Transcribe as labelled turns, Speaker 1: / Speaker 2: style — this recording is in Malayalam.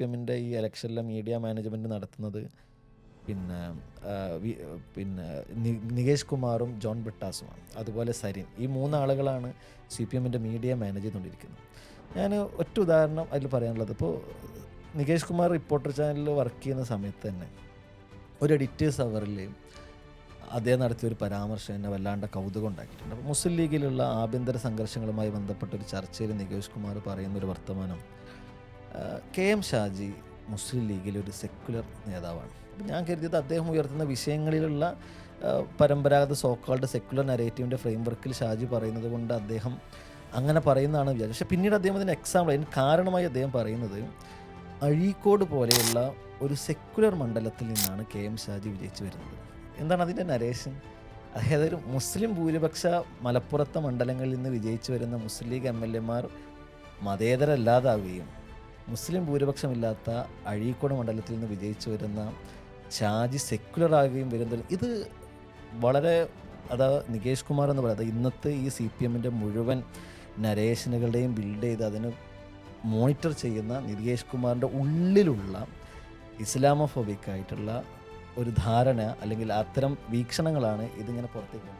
Speaker 1: പി എമ്മിന്റെ ഈ ഇലക്ഷനിലെ മീഡിയ മാനേജ്മെന്റ് നടത്തുന്നത് പിന്നെ പിന്നെ നികേഷ് കുമാറും ജോൺ ബിട്ടാസുമാണ് അതുപോലെ സരിൻ. ഈ മൂന്നാളുകളാണ് സി പി എമ്മിന്റെ മീഡിയ മാനേജ് ചെയ്തുകൊണ്ടിരിക്കുന്നത്. ഞാൻ ഒറ്റ ഉദാഹരണം അതിൽ പറയാനുള്ളത്. ഇപ്പോൾ നികേഷ് കുമാർ റിപ്പോർട്ടർ ചാനലിൽ വർക്ക് ചെയ്യുന്ന സമയത്ത് തന്നെ ഒരു എഡിറ്റേഴ്സ് അവറിൽ അദ്ദേഹം നടത്തിയ ഒരു പരാമർശം എന്നെ വല്ലാണ്ട് കൗതുകം ഉണ്ടാക്കിയിട്ടുണ്ട്. അപ്പോൾ മുസ്ലിം ലീഗിലുള്ള ആഭ്യന്തര സംഘർഷങ്ങളുമായി ബന്ധപ്പെട്ട ഒരു ചർച്ചയിൽ നികേഷ് കുമാർ പറയുന്ന ഒരു വർത്തമാനം കെ എം ഷാജി മുസ്ലിം ലീഗിലെ ഒരു സെക്യുലർ നേതാവാണ്. അപ്പം ഞാൻ കരുതിയത് അദ്ദേഹം ഉയർത്തുന്ന വിഷയങ്ങളിലുള്ള പരമ്പരാഗത സോക്കാൾഡ് സെക്യുലർ നരേറ്റീവിന്റെ ഫ്രെയിംവർക്കിൽ ഷാജി പറയുന്നത് കൊണ്ട് അദ്ദേഹം അങ്ങനെ പറയുന്നതാണ് വിചാരിച്ചത്. പക്ഷേ പിന്നീട് അദ്ദേഹം അതിന് എക്സാമ്പിൾ അതിന് കാരണമായി അദ്ദേഹം പറയുന്നത് അഴീക്കോട് പോലെയുള്ള ഒരു സെക്യുലർ മണ്ഡലത്തിൽ നിന്നാണ് കെ എം ഷാജി വിജയിച്ചു വരുന്നത്. എന്താണ് അതിന്റെ നരേഷൻ അതായത് ഒരു മുസ്ലിം ഭൂരിപക്ഷ മലപ്പുറത്തെ മണ്ഡലങ്ങളിൽ നിന്ന് വിജയിച്ചു വരുന്ന മുസ്ലിം ലീഗ് എം എൽ എമാർ മതേതരല്ലാതാവുകയും മുസ്ലിം ഭൂരിപക്ഷമില്ലാത്ത അഴീക്കോട് മണ്ഡലത്തിൽ നിന്ന് വിജയിച്ചു വരുന്ന ഷാജി സെക്യുലർ ആകുകയും വരുന്ന ഇത് വളരെ അതാ നികേഷ് കുമാർ എന്ന് പറയുന്നത് ഇന്നത്തെ ഈ സി പി എമ്മിന്റെ മുഴുവൻ നരേഷനുകളുടെയും ബിൽഡ് ചെയ്ത് അതിന് മോണിറ്റർ ചെയ്യുന്ന നികേഷ് കുമാറിന്റെ ഉള്ളിലുള്ള ഇസ്ലാമോഫോബിക് ആയിട്ടുള്ള ഒരു ധാരണ അല്ലെങ്കിൽ അത്തരം വീക്ഷണങ്ങളാണ് ഇതിങ്ങനെ പുറത്തേക്ക്